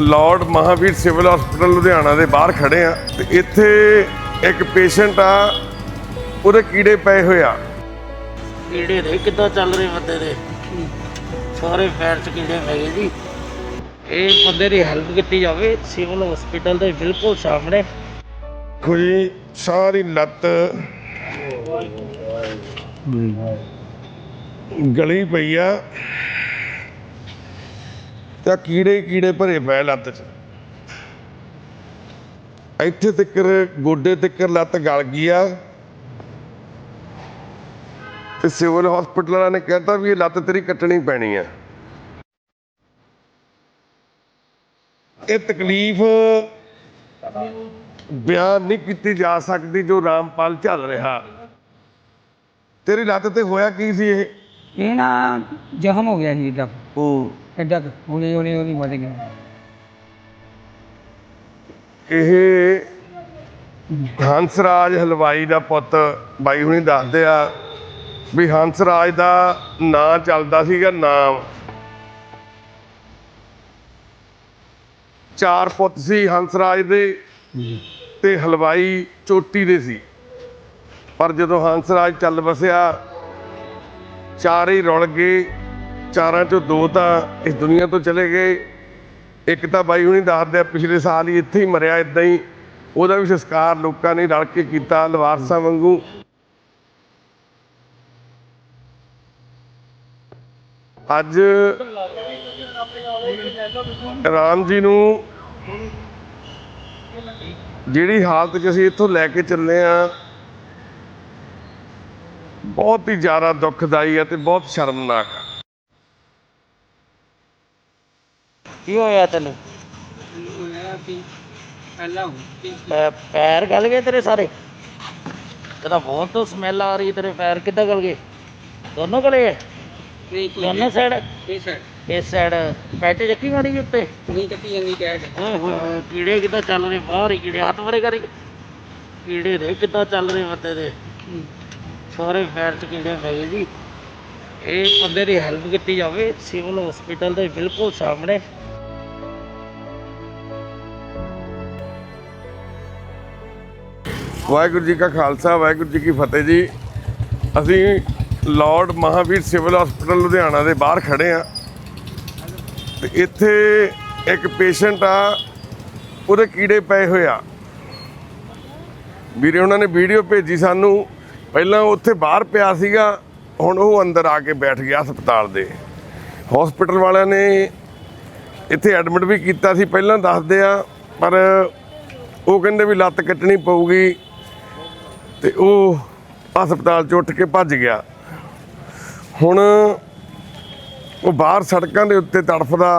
Lord Mahavir civil hospital Ludhiana ਦੇ ਬਾਹਰ ਖੜੇ ਆ ਤੇ ਇੱਥੇ ਇੱਕ ਪੇਸ਼ੈਂਟ ਆ ਉਹਦੇ ਕੀੜੇ ਪਏ ਹੋਏ ਆ। ਕੀੜੇ ਦੇ ਕਿੱਦਾਂ ਚੱਲ ਰਹੇ ਬੰਦੇ ਦੇ? ਸਾਰੇ ਪੈਰ 'ਚ ਕੀੜੇ ਪੈ ਗਏ ਜੀ। ਇਹ ਬੰਦੇ ਦੀ ਹੈਲਪ ਕੀਤੀ ਜਾਵੇ ਸਿਵਲ ਹਸਪੀਟਲ ਦੇ ਬਿਲਕੁਲ ਸਾਹਮਣੇ। ਕੋਈ ਸਾਰੀ ਲੱਤ ਗਲੀ ਪਈ ਆ। ਤੇ ਕੀੜੇ ਹੀ ਕੀੜੇ ਭਰੇ ਪਏ ਲੱਤ 'ਚ। ਇੱਥੇ ਤੱਕਰ ਗੋਡੇ ਤੱਕਰ ਲੱਤ ਗਲ ਗਈ ਆ। ਤੇ ਸਿਵਲ ਹਸਪੀਟਲ ਵਾਲਿਆਂ ਨੇ ਕਹਿਤਾ ਵੀ ਇਹ ਲੱਤ ਤੇਰੀ ਕੱਟਣੀ ਪੈਣੀ ਆ। ਇਹ ਤਕਲੀਫ ਬਿਆਨ ਨਹੀਂ ਕੀਤੀ ਜਾ ਸਕਦੀ ਜੋ ਰਾਮਪਾਲ ਚੱਲ ਰਿਹਾ। ਤੇਰੀ ਲੱਤ ਤੇ ਹੋਇਆ ਕੀ ਸੀ ਇਹ? ਇਹ ਨਾ ਜ਼ਖਮ ਹੋ ਗਿਆ ਸੀ ਇੱਦਾਂ ਉਹ ਕੁ ਹੌਲੀ ਹੌਲੀ ਹੌਲੀ ਵੱਧ ਗਿਆ। ਇਹ ਹੰਸਰਾਜ ਹਲਵਾਈ ਦਾ ਪੁੱਤ ਬਾਈ ਹੁਣੀ ਦੱਸਦੇ ਆ ਵੀ ਹੰਸਰਾਜ ਦਾ ਨਾਂ ਚੱਲਦਾ ਸੀਗਾ ਨਾਮ। ਚਾਰ ਪੁੱਤ ਸੀ ਹੰਸਰਾਜ ਦੇ ਤੇ ਹਲਵਾਈ ਚੋਟੀ ਦੇ ਸੀ। ਪਰ ਜਦੋਂ ਹੰਸਰਾਜ ਚੱਲ ਵਸਿਆ ਚਾਰੇ ਰੁਲ ਗਏ। ਚਾਰਾਂ ਚੋਂ ਦੋ ਤਾਂ ਇਸ ਦੁਨੀਆ ਤੋਂ ਚਲੇ ਗਏ। ਇੱਕ ਤਾਂ ਬਾਈ ਹੁਣੀ ਦੱਸਦੇ ਆ ਪਿਛਲੇ ਸਾਲ ਹੀ ਇੱਥੇ ਹੀ ਮਰਿਆ ਇਦਾਂ ਹੀ ਉਹਦਾ ਵੀ ਸੰਸਕਾਰ ਲੋਕਾਂ ਨੇ ਰਲ ਕੇ ਕੀਤਾ ਲਵਾਰਸਾਂ ਵਾਂਗੂ। ਅੱਜ ਰਾਮ ਜੀ ਨੂੰ ਜਿਹੜੀ ਹਾਲਤ 'ਚ ਅਸੀਂ ਇੱਥੋਂ ਲੈ ਕੇ ਚੱਲੇ ਆ, ਬਹੁਤ ਹੀ ਜ਼ਿਆਦਾ ਦੁੱਖਦਾਈ ਹੈ ਤੇ ਬਹੁਤ ਸ਼ਰਮਨਾਕ ਆ ਕੀ ਹੋਇਆ ਤੈਨੂੰ? ਪਹਿਲਾਂ ਪੈ- ਪੈਰ ਗਲ ਗਏ ਤੇਰੇ ਸਾਰੇ? ਤੇਰਾ ਬਹੁਤ ਤੋਂ ਸਮੈਲ ਆ ਰਹੀ ਤੇਰੇ ਪੈਰ ਕਿੱਦਾਂ ਗਲ ਗਏ? ਦੋਨੋਂ ਗਲੇ ਹੈ ਦੋਨੋਂ ਸਾਈਡ ਸਰ ਇਸ ਸਾਈਡ ਪੈਟੇ ਚੱਕੀ ਮਾਰੀ ਉੱਤੇ? ਨਹੀਂ ਕੱਟੀ ਜਾਂਦੀ ਕਹਿ ਓਏ ਹੋਏ ਕੀੜੇ ਕਿੱਦਾਂ ਚੱਲ ਰਹੇ? ਬਾਹਰ ਹੀ ਕੀੜੇ ਹੱਥ ਮਰੇ ਕਰੀ। ਕੀੜੇ ਦੇ ਕਿੱਦਾਂ ਚੱਲ ਰਹੇ ਬੰਦੇ ਦੇ? ਸਾਰੇ ਪੈਰ 'ਚ ਕੀੜੇ ਪੈ ਗਏ ਜੀ। ਇਹ ਬੰਦੇ ਦੀ ਹੈਲਪ ਕੀਤੀ ਜਾਵੇ ਸਿਵਲ ਹਸਪੀਟਲ ਦੇ ਬਿਲਕੁਲ ਸਾਹਮਣੇ। ਵਾਹਿਗੁਰੂ ਜੀ ਕਾ ਖਾਲਸਾ, ਵਾਹਿਗੁਰੂ ਜੀ ਕੀ ਫਤਿਹ ਜੀ। ਅਸੀਂ lord Mahavir civil hospital Ludhiana ਦੇ ਬਾਹਰ ਖੜੇ ਆ ਤੇ ਇੱਥੇ ਇੱਕ ਪੇਸ਼ੈਂਟ ਆ, ਉਹਦੇ ਕੀੜੇ ਪਏ ਹੋਏ ਆ। ਵੀਰੇ, ਉਹਨਾਂ ਨੇ ਵੀਡੀਓ ਭੇਜੀ ਸਾਨੂੰ। ਪਹਿਲਾਂ ਉਹ ਉੱਥੇ ਬਾਹਰ ਪਿਆ ਸੀਗਾ, ਹੁਣ ਉਹ ਅੰਦਰ ਆ ਕੇ ਬੈਠ ਗਿਆ ਹਸਪਤਾਲ ਦੇ। ਹਸਪੀਟਲ ਵਾਲਿਆਂ ਨੇ ਇੱਥੇ ਐਡਮਿਟ ਵੀ ਕੀਤਾ ਸੀ। ਪਹਿਲਾਂ ਦੱਸਦੇ ਆ, ਪਰ ਉਹ ਕਹਿੰਦੇ ਵੀ ਲੱਤ ਕੱਟਣੀ ਪਊਗੀ। ਤੇ ਉਹ ਹਸਪਤਾਲ ਚ ਉੱਠ ਕੇ ਭੱਜ ਗਿਆ। ਹੁਣ ਉਹ ਬਾਹਰ ਸੜਕਾਂ ਦੇ ਉੱਤੇ ਤੜਫਦਾ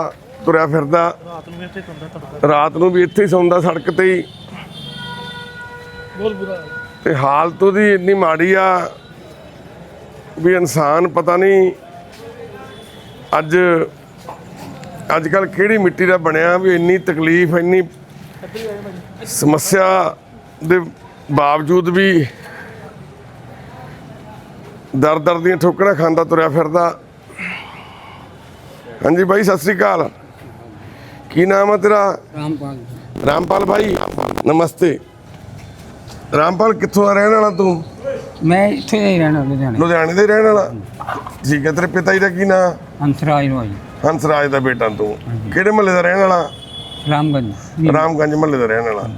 ਤੁਰਿਆ ਫਿਰਦਾ। ਰਾਤ ਨੂੰ ਵੀ ਇੱਥੇ ਸੌਂਦਾ ਰਾਤ ਨੂੰ ਵੀ ਇੱਥੇ ਹੀ ਸੌਂਦਾ ਸੜਕ ਤੇ ਹੀ। ਬਹੁਤ ਬੁਰਾ ਤੇ ਹਾਲਤ ਉਹਦੀ ਇੰਨੀ ਮਾੜੀ ਆ ਵੀ ਇਨਸਾਨ ਪਤਾ ਨਹੀਂ ਅੱਜ ਅੱਜ ਕੱਲ ਕਿਹੜੀ ਮਿੱਟੀ ਦਾ ਬਣਿਆ ਵੀ ਇੰਨੀ ਤਕਲੀਫ ਇੰਨੀ ਸਮੱਸਿਆ ਦੇ ਬਾਵਜੂਦ ਵੀ ਦਰ ਦਰ ਦੀਆਂ ਠੋਕਰਾਂ ਖਾਂਦਾ ਤੁਰਿਆ ਫਿਰਦਾ। ਹਾਂਜੀ ਬਾਈ ਸਤਿ ਸ੍ਰੀ ਅਕਾਲ। ਕੀ ਨਾਮ ਹੈ ਤੇਰਾ? ਰਾਮਪਾਲ। ਰਾਮਪਾਲ ਭਾਈ ਨਮਸਤੇ। ਰਾਮਪਾਲ ਕਿੱਥੋਂ ਦਾ ਰਹਿਣ ਵਾਲਾ ਤੂੰ? ਮੈਂ ਇੱਥੇ ਹੀ ਰਹਿਣਾ ਲੁਧਿਆਣੇ। ਲੁਧਿਆਣੇ ਦੇ ਰਹਿਣ ਵਾਲਾ? ਠੀਕ ਹੈ ਤੇਰੇ ਪਿਤਾ ਜੀ ਦਾ ਕੀ ਨਾਮ ਹੰਸਰਾਜ ਆਈ ਹੰਸਰਾਜ ਦਾ ਬੇਟਾ ਤੂੰ। ਕਿਹੜੇ ਮਹੱਲੇ ਦਾ ਰਹਿਣ ਵਾਲਾ? ਰਾਮਗੰਜ। ਰਾਮਗੰਜ ਮਹੱਲੇ ਦਾ ਰਹਿਣ ਵਾਲਾ।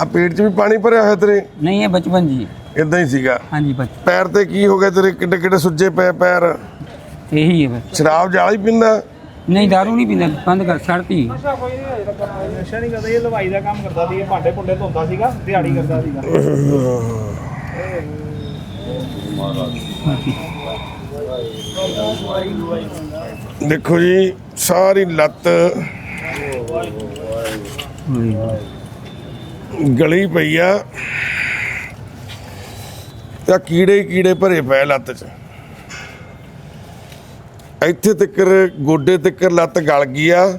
ਆ ਪੇਟ 'ਚ ਵੀ ਪਾਣੀ ਭਰਿਆ ਹੋਇਆ ਤੇਰੇ? ਨਹੀਂ ਇਹ ਬਚਪਨ ਜੀ। ਇਦਾਂ ਹੀ ਸੀਗਾ। ਹਾਂਜੀ ਬਚ ਪੈਰ ਤੇ ਕੀ ਹੋ ਗਿਆ ਤੇਰੇ? ਕਿੱਡੇ ਕਿੱਡੇ ਸੁੱਜੇ ਪਏ ਪੈਰ? ਇਹੀ ਹੈ ਬਸ। ਸ਼ਰਾਬ ਜਾਲਾ ਹੀ ਪੀਂਦਾ? ਨਹੀਂ ਦਾਰੂ ਨਹੀਂ ਪੀਂਦਾ। ਬੰਦ ਕਰ ਛੱਡਤੀ ਨਸ਼ਾ ਨਹੀਂ ਕਰਦਾ। ਇਹ ਹਲਵਾਈ ਦਾ ਕੰਮ ਕਰਦਾ ਸੀ ਭਾਂਡੇ ਭੁੰਡੇ ਧੋਂਦਾ ਸੀਗਾ ਦਿਹਾੜੀ ਕਰਦਾ ਸੀਗਾ। ਦੇਖੋ ਜੀ ਸਾਰੀ ਲੱਤ ਗਲੀ ਪਈ ਆ। ਤਾਂ ਕੀੜੇ ਕੀੜੇ ਭਰੇ ਪਏ ਲੱਤ 'ਚ। ਇੱਥੇ ਤੱਕਰ ਗੋਡੇ ਤੱਕਰ ਲੱਤ ਗਲ ਗਈ ਆ।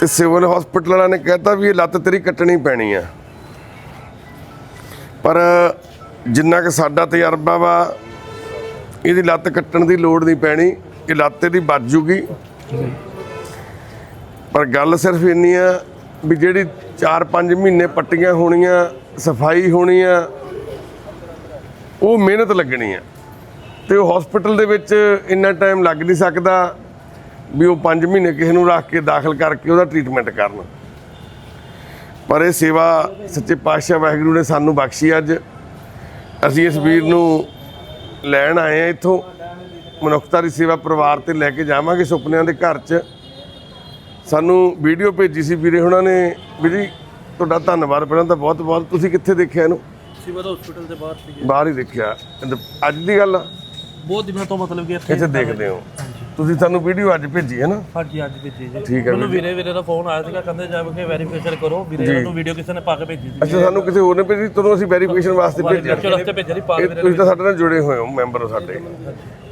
ਤੇ ਸਿਵਲ ਹਸਪੀਟਲ ਵਾਲਿਆਂ ਨੇ ਕਹਿਤਾ ਵੀ ਇਹ ਲੱਤ ਤੇਰੀ ਕੱਟਣੀ ਪੈਣੀ ਆ। ਪਰ ਜਿੰਨਾ ਕਿ ਸਾਡਾ ਤਜਰਬਾ ਵਾ, ਇਹਦੀ ਲੱਤ ਕੱਟਣ ਦੀ ਲੋੜ ਨਹੀਂ ਪੈਣੀ। ਇਹ ਲੱਤ ਇਹਦੀ ਵੱਜ ਜੂਗੀ। ਪਰ ਗੱਲ ਸਿਰਫ ਇੰਨੀ ਆ ਵੀ ਜਿਹੜੀ 4-5 ਮਹੀਨੇ ਪੱਟੀਆਂ ਹੋਣੀਆਂ, ਸਫ਼ਾਈ ਹੋਣੀ ਆ ਉਹ ਮਿਹਨਤ ਲੱਗਣੀ ਆ ਤੇ ਉਹ ਹਸਪੀਟਲ ਦੇ ਵਿੱਚ ਇੰਨਾ ਟਾਈਮ ਲੱਗ ਨਹੀਂ ਸਕਦਾ ਵੀ ਉਹ 5 ਮਹੀਨੇ ਕਿਸੇ ਨੂੰ ਰੱਖ ਕੇ ਦਾਖਲ ਕਰਕੇ ਉਹਦਾ ਟ੍ਰੀਟਮੈਂਟ ਕਰਨ। ਪਰ ਇਹ ਸੇਵਾ ਸੱਚੇ ਪਾਤਸ਼ਾਹ ਵਾਹਿਗੁਰੂ ਨੇ ਸਾਨੂੰ ਬਖਸ਼ੀ ਅੱਜ। ਅਸੀਂ ਇਸ ਵੀਰ ਨੂੰ ਲੈਣ ਆਏ ਆ ਇੱਥੋਂ। ਮਨੁੱਖਤਾ ਦੀ ਸੇਵਾ ਪਰਿਵਾਰ ਤੇ ਲੈ ਕੇ ਜਾਵਾਂਗੇ ਸੁਪਨਿਆਂ ਦੇ ਘਰ 'ਚ। ਸਾਨੂੰ ਵੀਡੀਓ ਭੇਜੀ ਸੀ ਵੀਰੇ ਹੁਣਾਂ ਨੇ। ਵੀਰੇ ਤੁਹਾਡਾ ਧੰਨਵਾਦ ਪਹਿਲਾਂ ਤਾਂ ਬਹੁਤ ਬਹੁਤ। ਤੁਸੀਂ ਕਿੱਥੇ ਦੇਖਿਆ ਇਹਨੂੰ? ਸਿਵਲ ਹਸਪੀਟਲ ਦੇ ਬਾਹਰ ਸੀਗੇ। ਬਾਹਰ ਹੀ ਦੇਖਿਆ। ਅੱਜ ਦੀ ਗੱਲ ਆ? ਬਹੁਤ ਦਿਨਾਂ ਤੋਂ ਮਤਲਬ ਕਿ ਇੱਥੇ ਦੇਖਦੇ ਹੋ। ਤੁਸੀਂ ਸਾਨੂੰ ਵੀਡੀਓ ਅੱਜ ਭੇਜੀ ਹੈ ਨਾ? ਹਾਂਜੀ ਅੱਜ ਭੇਜੀ ਜੀ। ਠੀਕ ਹੈ ਮੈਨੂੰ ਵੀਰੇ। ਵੀਰੇ ਦਾ ਫੋਨ ਆਇਆ ਸੀਗਾ ਕਹਿੰਦੇ ਜਾ ਕੇ ਵੈਰੀਫਿਕੇਸ਼ਨ ਕਰੋ। ਵੀਰੇ ਨੂੰ ਵੀਡੀਓ ਕਿਸੇ ਨੇ ਪਾ ਕੇ ਭੇਜੀ ਸੀ ਅੱਛਾ ਸਾਨੂੰ ਕਿਸੇ ਹੋਰ ਨੇ ਭੇਜੀ? ਤੁਹਾਨੂੰ ਅਸੀਂ ਵੈਰੀਫਿਕੇਸ਼ਨ ਵਾਸਤੇ ਭੇਜਿਆ। ਚਲੋ ਉੱਥੇ ਭੇਜਿਆ ਸੀ ਪਾ ਤੁਸੀਂ ਤਾਂ ਸਾਡੇ ਨਾਲ ਜੁੜੇ ਹੋਏ ਹੋ ਮੈਂਬਰ ਹੋ ਸਾਡੇ।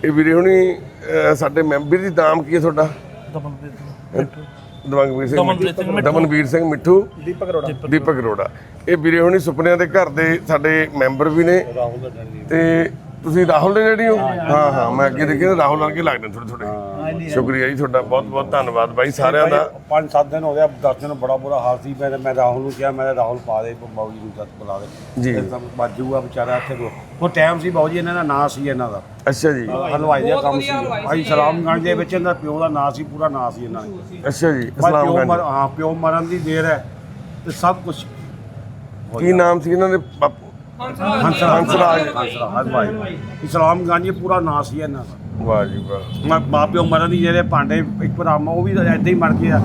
ਇਹ ਵੀਰੇ ਹੁਣੀ ਸਾਡੇ ਮੈਂਬਰ ਦੀ ਨਾਮ ਕੀ ਹੈ ਤੁਹਾਡਾ? ਸਿੰਘ। ਦਮਨਵੀਰ ਸਿੰਘ। ਦਮਨਵੀਰ ਸਿੰਘ ਮਿੱਠੂ। ਦੀਪਕ ਅਰੋੜਾ। ਦੀਪਕ ਅਰੋੜਾ। ਇਹ ਵੀਰੇ ਹੁਣੀ ਸੁਪਨਿਆਂ ਦੇ ਘਰ ਦੇ ਸਾਡੇ ਮੈਂਬਰ ਵੀ ਨੇ। ਤੇ ਤੁਸੀਂ ਰਾਹੁਲ ਦੇ ਜਿਹੜੀ ਹੋ? ਹਾਂ ਹਾਂ ਮੈਂ ਅੱਗੇ ਦੇਖਿਆ ਰਾਹੁਲ ਨਾਲ ਕੇ ਲੱਗਦੇ ਥੋੜੇ ਥੋੜੇ ਸ਼ੁਕਰੀਆ ਜੀ ਤੁਹਾਡਾ ਬਹੁਤ ਬਹੁਤ ਧੰਨਵਾਦ ਬਾਈ ਸਾਰਿਆਂ ਦਾ। ਪੰਜ ਸੱਤ ਦਿਨ ਹੋ ਗਿਆ ਦਸ ਦਿਨ ਬੜਾ ਬੁਰਾ ਹਾਲ ਸੀ ਮੈਂ ਮੈਂ ਰਾਹੁਲ ਨੂੰ ਕਿਹਾ ਮੈਂ ਰਾਹੁਲ ਪਾ ਦੇ ਬਾਊ ਜੀ ਨੂੰ ਜਦ ਬੁਲਾ ਦੇ। ਜੀ। ਤਾਂ ਬਾਜੂਗਾ ਵਿਚਾਰਾ ਇੱਥੇ ਉਹ ਟਾਈਮ ਸੀ ਬਾਊ ਜੀ ਇਹਨਾਂ ਦਾ ਨਾਂ ਸੀ ਇਹਨਾਂ ਦਾ। ਅੱਛਾ ਜੀ। ਹਲਵਾਈ ਦਾ ਕੰਮ ਸੀ। ਭਾਈ ਸਲਾਮਗੰਜ ਦੇ ਵਿੱਚ ਇਹਨਾਂ ਦਾ ਪਿਓ ਦਾ ਨਾਂ ਸੀ ਪੂਰਾ ਨਾਂ ਸੀ ਇਹਨਾਂ ਨੇ ਅੱਛਾ ਜੀ ਇਸਲਾਮਗੰਜ ਹਾਂ ਪਿਓ ਮਰਨ ਦੀ ਦੇਰ ਹੈ ਤੇ ਸਭ ਕੁਝ ਕੀ ਨਾਮ ਸੀ ਇਹਨਾਂ ਦੇ? ਹੰਸਰਾਜ। ਹੰਸਰਾਜ। ਹੰਸਰਾਜ ਹਲਵਾਈ ਇਸਲਾਮਗੰਜ ਇਹ ਪੂਰਾ ਨਾਂ ਸੀ ਇਹਨਾਂ ਦਾ। ਵਾਹ ਜੀ ਵਾਹ। ਮੈਂ ਮਾਂ ਪਿਓ ਮਰਨ ਦੀ ਜਿਹੜੇ ਭਾਂਡੇ ਇੱਕ ਭਰਾਮਾ ਉਹ ਵੀ ਏਦਾਂ ਹੀ ਮਰ ਗਿਆ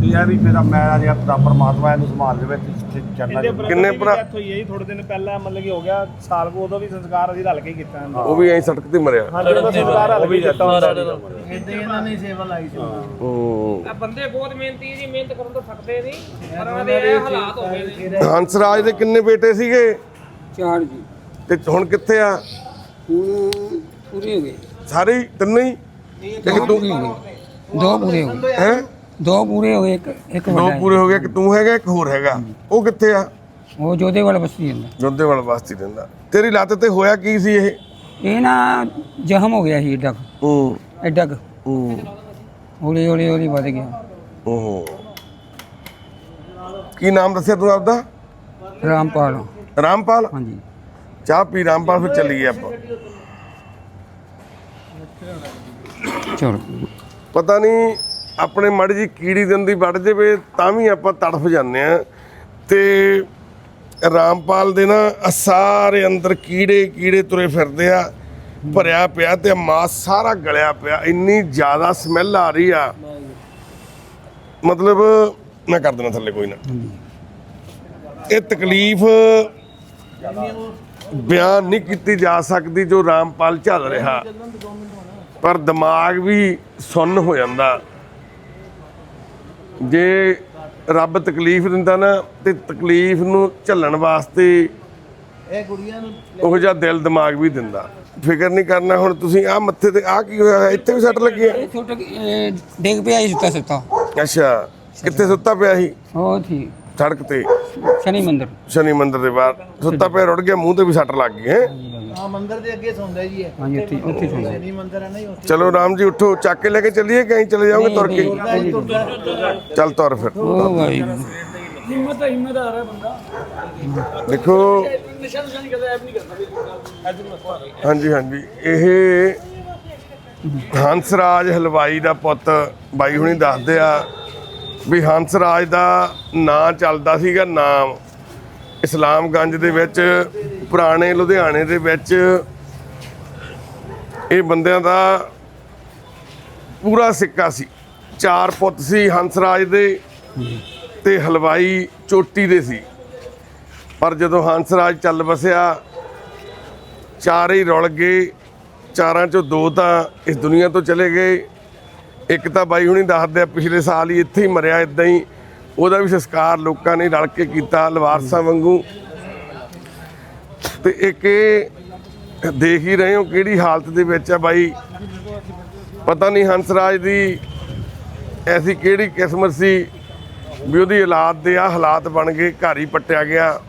ਤੇ ਇਹ ਵੀ ਮੇਰਾ ਮੈਂ ਆ ਜਿਹੜਾ ਖੁਦਾ ਪਰਮਾਤਮਾ ਇਹਨੂੰ ਸੰਭਾਲ ਲਵੇ ਤੇ ਜਿੱਥੇ ਚੜਨਾ ਕਿੰਨੇ ਭਰਾ- death ਹੋਈ ਹੈ ਜੀ? ਥੋੜੇ ਦਿਨ ਪਹਿਲਾਂ ਮਤਲਬ ਕਿ ਹੋ ਗਿਆ ਸਾਲ ਕੋ ਉਦੋਂ ਵੀ ਸੰਸਕਾਰ ਅਸੀਂ ਰਲ ਕੇ ਕੀਤਾ ਇਹਨਾਂ ਦਾ। ਉਹ ਵੀ ਐਂ ਸੜਕ ਤੇ ਮਰਿਆ। ਹਾਂਜੀ ਉਹਦਾ ਸੰਸਕਾਰ ਰਲ ਕੇ ਕੀਤਾ ਹੁੰਦਾ ਸਾਰਿਆਂ ਦਾ। ਇਦਾਂ ਇਹਨਾਂ ਨੇ ਸੇਵਾ ਲਾਈ ਸੀ। ਹੂੰ। ਬੰਦੇ ਬਹੁਤ ਮਿਹਨਤੀ ਜੀ ਮਿਹਨਤ ਕਰਨ ਤੋਂ ਥੱਕਦੇ ਨਹੀਂ। ਪਰ ਉਹਨਾਂ ਦੇ ਇਹ ਹਾਲਾਤ ਹੋ ਗਏ ਨੇ। ਹੰਸਰਾਜ ਦੇ ਕਿੰਨੇ ਬੇਟੇ ਸੀਗੇ? ਚਾਰ ਜੀ। ਤੇ ਹੁਣ ਕਿੱਥੇ ਆ? ਹੁਣ ਪੂਰੇ ਹੋ ਗਏ। ਸਾਰੇ ਹੀ? ਤਿੰਨੇ ਹੀ? ਇੱਕ ਤੂੰ ਪੂਰੇ ਹੋ ਗਏ। ਦੋ ਪੂਰੇ ਹੋ ਗਏ। ਹੈ? ਦੋ ਪੂਰੇ ਹੋ ਗਏ ਇੱਕ ਇੱਕ ਦੋ ਵੱਡਾ ਹੈ। ਪੂਰੇ ਹੋ ਗਏ ਕਿ ਤੂੰ ਹੈਗਾ ਇੱਕ ਹੋਰ ਹੈਗਾ। ਉਹ ਕਿੱਥੇ ਆ? ਉਹ ਜੋਦੇ ਵਾਲਾ ਬਸਤੀ ਹੁੰਦਾ ਜੋਧੇ ਵਾਲਾ ਬਸਤੀ ਰਹਿੰਦਾ। ਤੇਰੀ ਲੱਤ ਤੇ ਹੋਇਆ ਕੀ ਸੀ ਇਹ? ਇਹ ਨਾ ਜ਼ਖਮ ਹੋ ਗਿਆ ਸੀ ਏਡਾ ਕੁ, ਹੂੰ। ਏਡਾ ਕੁ। ਹੂੰ। ਹੌਲੀ ਹੌਲੀ ਹੌਲੀ ਵੱਧ ਗਿਆ। ਹੂੰ ਕੀ ਨਾਮ ਦੱਸਿਆ ਤੂੰ ਆਪਦਾ? ਰਾਮਪਾਲ। ਰਾਮਪਾਲ? ਹਾਂਜੀ। ਚਾਹ ਪੀ ਰਾਮਪਾਲ ਫਿਰ ਚੱਲੀਏ ਆਪਾਂ। ਚਲੋ। ਪਤਾ ਨਹੀਂ ਆਪਣੇ ਮੜੀ ਜੀ ਕੀੜੀ ਦੰਦੀ ਵੱਢ ਜਾਵੇ ਤਾਂ ਵੀ ਆਪਾਂ ਤੜਫ ਜਾਂਦੇ ਆ ਤੇ ਰਾਮਪਾਲ ਦੇ ਨਾ ਸਾਰੇ ਅੰਦਰ ਕੀੜੇ ਕੀੜੇ ਤੁਰੇ ਫਿਰਦੇ ਆ ਭਰਿਆ ਪਿਆ ਤੇ ਮਾਸ ਸਾਰਾ ਗਲਿਆ ਪਿਆ ਇੰਨੀ ਜ਼ਿਆਦਾ ਸਮੈਲ ਆ ਰਹੀ ਆ। ਮਤਲਬ ਮੈਂ ਕਰ ਦੇਣਾ ਥੱਲੇ ਕੋਈ ਨਾ। ਇਹ ਤਕਲੀਫ ਬਿਆਨ ਨਹੀਂ ਕੀਤੀ ਜਾ ਸਕਦੀ ਜੋ ਰਾਮਪਾਲ ਝੱਲ ਰਿਹਾ। ਪਰ ਦਿਮਾਗ ਵੀ ਸੁੰਨ ਹੋ ਜਾਂਦਾ। ਜੇ ਰੱਬ ਤਕਲੀਫ ਦਿੰਦਾ ਨਾ ਤੇ ਤਕਲੀਫ ਨੂੰ ਝੱਲਣ ਵਾਸਤੇ ਇਹ ਕੁੜੀਆਂ ਨੂੰ ਉਹ ਜਿਹਾ ਦਿਲ ਦਿਮਾਗ ਵੀ ਦਿੰਦਾ। ਫਿਕਰ ਨਹੀਂ ਕਰਨਾ ਹੁਣ ਤੁਸੀਂ ਆ ਮੱਥੇ ਤੇ ਆ ਕੀ ਹੋਇਆ? ਇੱਥੇ ਵੀ ਸੱਟ ਲੱਗੀ ਇਹ ਛੋਟਾ ਡਿੱਗ ਪਿਆ ਸੀ ਸੁੱਤਾ ਸੁੱਤਾ ਅੱਛਾ ਕਿੱਥੇ ਸੁੱਤਾ ਪਿਆ ਸੀ? ਉਹ ਠੀਕ। ਸੜਕ ਤੇ। ਸ਼ਨੀ ਮੰਦਰ। ਸ਼ਨੀ ਮੰਦਿਰ ਦੇ ਬਾਹਰ। ਸੁੱਤਾ ਪਿਆ ਰੁੜ ਗਿਆ ਮੂੰਹ ਤੇ ਵੀ ਸੱਟ ਲੱਗ ਗਈ ਹੈ। ਆ ਮੰਦਿਰ ਦੇ ਅੱਗੇ ਸੌਂਦਾ ਜੀ ਇਹ। ਹਾਂਜੀ ਉੱਥੇ ਉੱਥੇ ਸੌਂਦਾ। ਸ਼ਨੀ ਮੰਦਿਰ ਹੈ ਨਾ ਜੀ ਉੱਥੇ। ਚਲੋ ਰਾਮ ਜੀ ਉੱਠੋ ਚੱਕ ਕੇ ਲੈ ਕੇ ਚੱਲੀਏ ਕਹੀਂ ਚਲੇ ਜਾਓਗੇ ਤੁਰ ਕੇ? ਨਹੀਂ, ਚੱਲ ਤੁਰ ਫਿਰ। ਉਹ ਵਾਹਿਗੁਰੂ। ਦੇਖੋ। ਹਾਂਜੀ ਹਾਂਜੀ। ਇਹ ਹੰਸਰਾਜ ਹਲਵਾਈ ਦਾ ਪੁੱਤ ਬਾਈ ਹੁਣੀ ਦੱਸਦੇ ਆ ਵੀ ਹੰਸ ਰਾਜ ਦਾ ਨਾਂ ਚੱਲਦਾ ਸੀਗਾ, ਨਾਮ। ਇਸਲਾਮਗੰਜ ਦੇ ਵਿੱਚ, ਪੁਰਾਣੇ ਲੁਧਿਆਣੇ ਦੇ ਵਿੱਚ ਇਹ ਬੰਦਿਆਂ ਦਾ ਪੂਰਾ ਸਿੱਕਾ ਸੀ। ਚਾਰ ਪੁੱਤ ਸੀ ਹੰਸ ਰਾਜ ਦੇ ਤੇ ਹਲਵਾਈ ਚੋਟੀ ਦੇ ਸੀ। ਪਰ ਜਦੋਂ ਹੰਸ ਰਾਜ ਚੱਲ ਵਸਿਆ, ਚਾਰੇ ਹੀ ਰੁਲ ਗਏ। ਚਾਰਾਂ ਚੋਂ ਦੋ ਤਾਂ ਇਸ ਦੁਨੀਆ ਤੋਂ ਚਲੇ ਗਏ। ਇੱਕ ਤਾਂ ਬਾਈ ਹੁਣੀ ਦੱਸਦੇ ਆ, ਪਿਛਲੇ ਸਾਲ ਹੀ ਇੱਥੇ ਹੀ ਮਰਿਆ, ਇਦਾਂ ਹੀ ਉਹਦਾ ਵੀ ਸੰਸਕਾਰ ਲੋਕਾਂ ਨੇ ਰਲ ਕੇ ਕੀਤਾ ਲਵਾਰਸਾਂ ਵਾਂਗੂ। ਤੇ ਇੱਕ ਇਹ ਦੇਖ ਹੀ ਰਹੇ ਹੋ ਕਿਹੜੀ ਹਾਲਤ ਦੇ ਵਿੱਚ ਆ ਬਾਈ। ਪਤਾ ਨਹੀਂ ਹੰਸਰਾਜ ਦੀ ਐਸੀ ਕਿਹੜੀ ਕਿਸਮਤ ਸੀ ਵੀ ਉਹਦੀ ਔਲਾਦ ਦੇ ਆ ਹਾਲਾਤ ਬਣ ਗਏ, ਘਰ ਹੀ ਪੱਟਿਆ ਗਿਆ।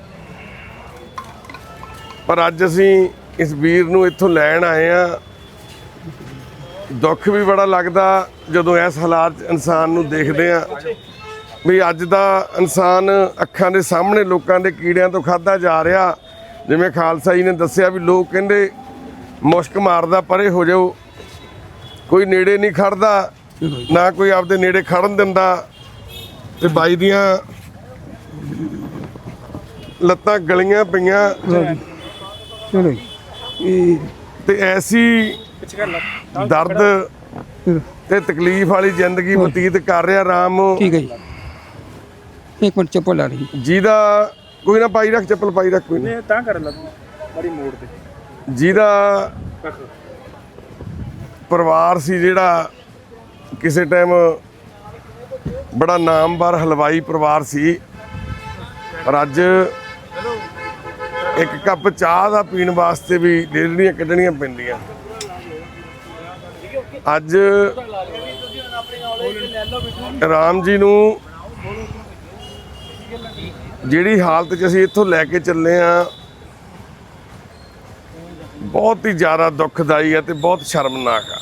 ਪਰ ਅੱਜ ਅਸੀਂ ਇਸ ਵੀਰ ਨੂੰ ਇੱਥੋਂ ਲੈਣ ਆਏ ਆ। ਦੁੱਖ ਵੀ ਬੜਾ ਲੱਗਦਾ ਜਦੋਂ ਇਸ ਹਾਲਾਤ 'ਚ ਇਨਸਾਨ ਨੂੰ ਦੇਖਦੇ ਆ ਵੀ ਅੱਜ ਦਾ ਇਨਸਾਨ ਅੱਖਾਂ ਦੇ ਸਾਹਮਣੇ ਲੋਕਾਂ ਦੇ ਕੀੜਿਆਂ ਤੋਂ ਖਾਦਾ ਜਾ ਰਿਹਾ। ਜਿਵੇਂ ਖਾਲਸਾ ਜੀ ਨੇ ਦੱਸਿਆ ਵੀ ਲੋਕ ਕਹਿੰਦੇ ਮੁਸ਼ਕ ਮਾਰਦਾ ਪਰੇ ਹੋ ਜਾਓ ਕੋਈ ਨੇੜੇ ਨਹੀਂ ਖੜਦਾ ਨਾ ਕੋਈ ਆਪਦੇ ਨੇੜੇ ਖੜਨ ਦਿੰਦਾ। ਤੇ ਬਾਈ ਦੀਆਂ ਲੱਤਾਂ ਗਲੀਆਂ ਪਈਆਂ। ਚਲੋ ਜੀ। ਇਹ ਤੇ ਐਸੀ ਦਰਦ ਤੇ ਤਕਲੀਫ ਵਾਲੀ ਜ਼ਿੰਦਗੀ ਬਤੀਤ ਕਰ ਰਿਹਾ ਰਾਮ। ਠੀਕ ਹੈ ਜੀ। ਇੱਕ ਮਿੰਟ ਚੱਪਲ ਆ ਰਹੀ ਜਿਹਦਾ ਕੋਈ ਨਾ ਪਾਈ ਰੱਖ ਚੱਪਲ ਪਾਈ ਰੱਖ ਕੋਈ ਨਾ। ਤਾਂ ਕਰਨ ਲੱਗੀ ਬੜੀ ਮੋੜ ਤੇ। ਜਿਹਦਾ ਪਰਿਵਾਰ ਸੀ ਜਿਹੜਾ ਕਿਸੇ ਟਾਈਮ ਬੜਾ ਨਾਮਵਰ ਹਲਵਾਈ ਪਰਿਵਾਰ ਸੀ ਪਰ ਅੱਜ ਇੱਕ ਕੱਪ ਚਾਹ ਦਾ ਪੀਣ ਵਾਸਤੇ ਵੀ ਡੇਲੀਆਂ ਕੱਢਣੀਆਂ ਪੈਂਦੀਆਂ। ਅੱਜ ਰਾਮ ਜੀ ਨੂੰ ਜਿਹੜੀ ਹਾਲਤ 'ਚ ਅਸੀਂ ਇੱਥੋਂ ਲੈ ਕੇ ਚੱਲੇ ਆ, ਬਹੁਤ ਹੀ ਜ਼ਿਆਦਾ ਦੁੱਖਦਾਈ ਹੈ ਤੇ ਬਹੁਤ ਸ਼ਰਮਨਾਕ ਆ।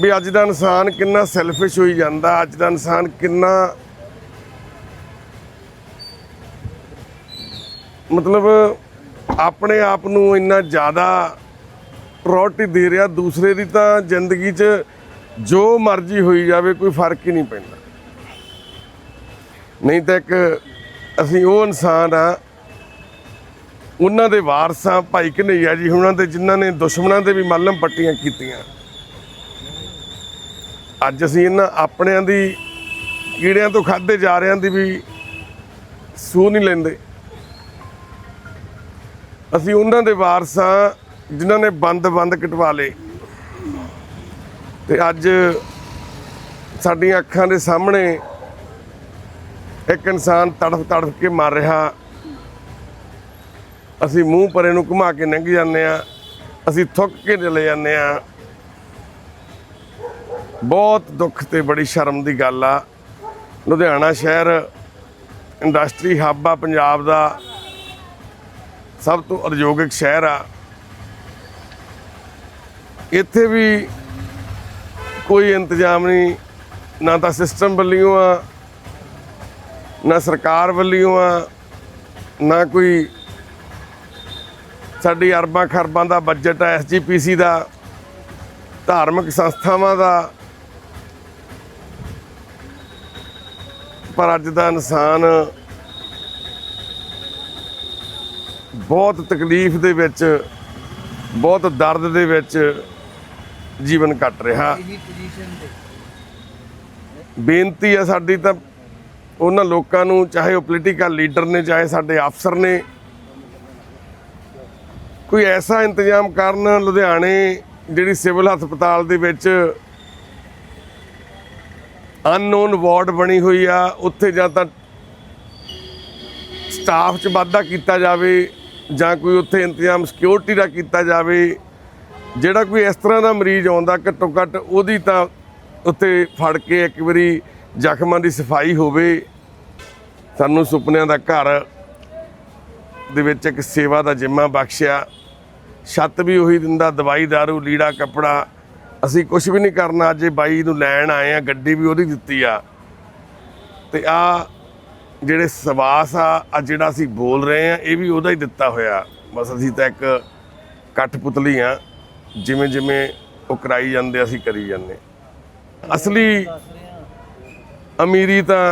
ਵੀ ਅੱਜ ਦਾ ਇਨਸਾਨ ਕਿੰਨਾ ਸੈਲਫਿਸ਼ ਹੋਈ ਜਾਂਦਾ, ਅੱਜ ਦਾ ਇਨਸਾਨ ਕਿੰਨਾ ਮਤਲਬ ਆਪਣੇ ਆਪ ਨੂੰ ਇੰਨਾ ਜ਼ਿਆਦਾ ਪ੍ਰਾਇੋਰਟੀ ਦੇ ਰਿਹਾ, ਦੂਸਰੇ ਦੀ ਤਾਂ ਜ਼ਿੰਦਗੀ 'ਚ ਜੋ ਮਰਜ਼ੀ ਹੋਈ ਜਾਵੇ, ਕੋਈ ਫ਼ਰਕ ਹੀ ਨਹੀਂ ਪੈਂਦਾ। ਨਹੀਂ ਤਾਂ ਇੱਕ ਅਸੀਂ ਉਹ ਇਨਸਾਨ ਆ, ਉਹਨਾਂ ਦੇ ਵਾਰਸਾਂ, ਭਾਈ ਕਨਈਆ ਜੀ, ਉਹਨਾਂ ਦੇ ਜਿਨ੍ਹਾਂ ਨੇ ਦੁਸ਼ਮਣਾਂ ਦੇ ਵੀ ਮੱਲਮ ਪੱਟੀਆਂ ਕੀਤੀਆਂ। ਅੱਜ ਅਸੀਂ ਇਹਨਾਂ ਆਪਣਿਆਂ ਦੀ, ਕੀੜਿਆਂ ਤੋਂ ਖਾਦੇ ਜਾ ਰਿਆਂ ਦੀ ਵੀ ਸੂ ਨਹੀਂ ਲੈਂਦੇ। ਅਸੀਂ ਉਹਨਾਂ ਦੇ ਵਾਰਸਾਂ ਜਿਨ੍ਹਾਂ ਨੇ ਬੰਦ-ਬੰਦ ਕਟਵਾ ਲਏ। ਤੇ ਅੱਜ ਸਾਡੀਆਂ ਅੱਖਾਂ ਦੇ ਸਾਹਮਣੇ ਇੱਕ ਇਨਸਾਨ ਤੜਫ ਤੜਫ ਕੇ ਮਰ ਰਿਹਾ। ਅਸੀਂ ਮੂੰਹ ਪਰੇ ਨੂੰ ਘੁਮਾ ਕੇ ਲੰਘ ਜਾਂਦੇ ਆ ਅਸੀਂ ਥੁੱਕ ਕੇ ਚਲੇ ਜਾਂਦੇ ਆ ਬਹੁਤ ਦੁੱਖ ਤੇ ਬੜੀ ਸ਼ਰਮ ਦੀ ਗੱਲ ਆ। ਲੁਧਿਆਣਾ ਸ਼ਹਿਰ ਇੰਡਸਟਰੀ ਹੱਬ ਆ ਪੰਜਾਬ ਦਾ। ਸਭ ਤੋਂ ਉਦਯੋਗਿਕ ਸ਼ਹਿਰ ਆ। ਇੱਥੇ ਵੀ ਕੋਈ ਇੰਤਜ਼ਾਮ ਨਹੀਂ, ਨਾ ਤਾਂ ਸਿਸਟਮ ਵੱਲੋਂ ਆ, ਨਾ ਸਰਕਾਰ ਵੱਲੋਂ ਆ, ਨਾ ਕੋਈ ਸਾਡੀ ਅਰਬਾਂ ਖਰਬਾਂ ਦਾ ਬਜਟ ਹੈ ਐਸਜੀਪੀਸੀ ਦਾ, ਧਾਰਮਿਕ ਸੰਸਥਾਵਾਂ ਦਾ। ਪਰ ਅੱਜ ਦਾ ਇਨਸਾਨ ਬਹੁਤ ਤਕਲੀਫ ਦੇ ਵਿੱਚ, ਬਹੁਤ ਦਰਦ ਦੇ ਵਿੱਚ ਜੀਵਨ ਕੱਟ ਰਿਹਾ। ਬੇਨਤੀ ਆ ਸਾਡੀ ਤਾਂ ਉਹਨਾਂ ਲੋਕਾਂ ਨੂੰ, ਚਾਹੇ ਉਹ ਪੋਲੀਟੀਕਲ ਲੀਡਰ ਨੇ, ਚਾਹੇ ਸਾਡੇ ਅਫਸਰ ਨੇ, ਕੋਈ ਐਸਾ ਇੰਤਜ਼ਾਮ ਕਰਨ ਲੁਧਿਆਣੇ ਜਿਹੜੀ ਸਿਵਲ ਹਸਪਤਾਲ ਦੇ ਵਿੱਚ ਅਨਨੋਨ ਵਾਰਡ ਬਣੀ ਹੋਈ ਆ, ਉੱਥੇ ਜਾਂ ਤਾਂ ਸਟਾਫ 'ਚ ਵਾਧਾ ਕੀਤਾ ਜਾਵੇ ਜਾਂ ਕੋਈ ਉੱਥੇ ਇੰਤਜ਼ਾਮ ਸਿਕਿਉਰਿਟੀ ਦਾ ਕੀਤਾ ਜਾਵੇ ਜਿਹੜਾ ਕੋਈ ਇਸ ਤਰ੍ਹਾਂ ਦਾ ਮਰੀਜ਼ ਆਉਂਦਾ ਘੱਟੋ ਘੱਟ ਉਹਦੀ ਤਾਂ ਉੱਤੇ ਫੜ ਕੇ ਇੱਕ ਵਾਰੀ ਜ਼ਖਮਾਂ ਦੀ ਸਫ਼ਾਈ ਹੋਵੇ। ਸਾਨੂੰ ਸੁਪਨਿਆਂ ਦਾ ਘਰ ਦੇ ਵਿੱਚ ਇੱਕ ਸੇਵਾ ਦਾ ਜਿੰਮਾ ਬਖਸ਼ਿਆ। ਛੱਤ ਵੀ ਉਹੀ ਦਿੰਦਾ, ਦਵਾਈ, ਦਾਰੂ, ਲੀੜਾ, ਕੱਪੜਾ। ਅਸੀਂ ਕੁਝ ਵੀ ਨਹੀਂ ਕਰਨਾ, ਅੱਜ ਬਾਈ ਨੂੰ ਲੈਣ ਆਏ ਆ, ਗੱਡੀ ਵੀ ਉਹਦੀ ਦਿੱਤੀ ਆ। ਤੇ ਆ ਜਿਹੜੇ ਸਵਾਸ ਆ ਆ ਜਿਹੜਾ ਅਸੀਂ ਬੋਲ ਰਹੇ ਆ, ਇਹ ਵੀ ਉਹਦਾ ਹੀ ਦਿੱਤਾ ਹੋਇਆ। ਬਸ ਅਸੀਂ ਤਾਂ ਇੱਕ ਕਠਪੁਤਲੀ ਆ। ਜਿਵੇਂ ਜਿਵੇਂ ਉਹ ਕਰਾਈ ਜਾਂਦੇ ਅਸੀਂ ਕਰੀ ਜਾਂਦੇ। ਅਸਲੀ ਅਮੀਰੀ ਤਾਂ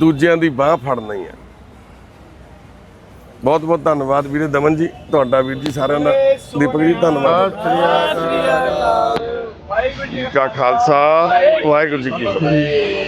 ਦੂਜਿਆਂ ਦੀ ਬਾਹ ਫੜਨਾ ਹੀ ਆ ਬਹੁਤ ਬਹੁਤ ਧੰਨਵਾਦ ਵੀਰੇ ਦਮਨ ਜੀ ਤੁਹਾਡਾ ਵੀਰ ਜੀ ਸਾਰਿਆਂ ਦਾ। ਦੀਪਕ ਜੀ ਧੰਨਵਾਦ। ਵਾਹਿਗੁਰੂ ਜੀ ਕਾ ਖਾਲਸਾ ਵਾਹਿਗੁਰੂ ਜੀ ਕੀ ਫਤਿਹ।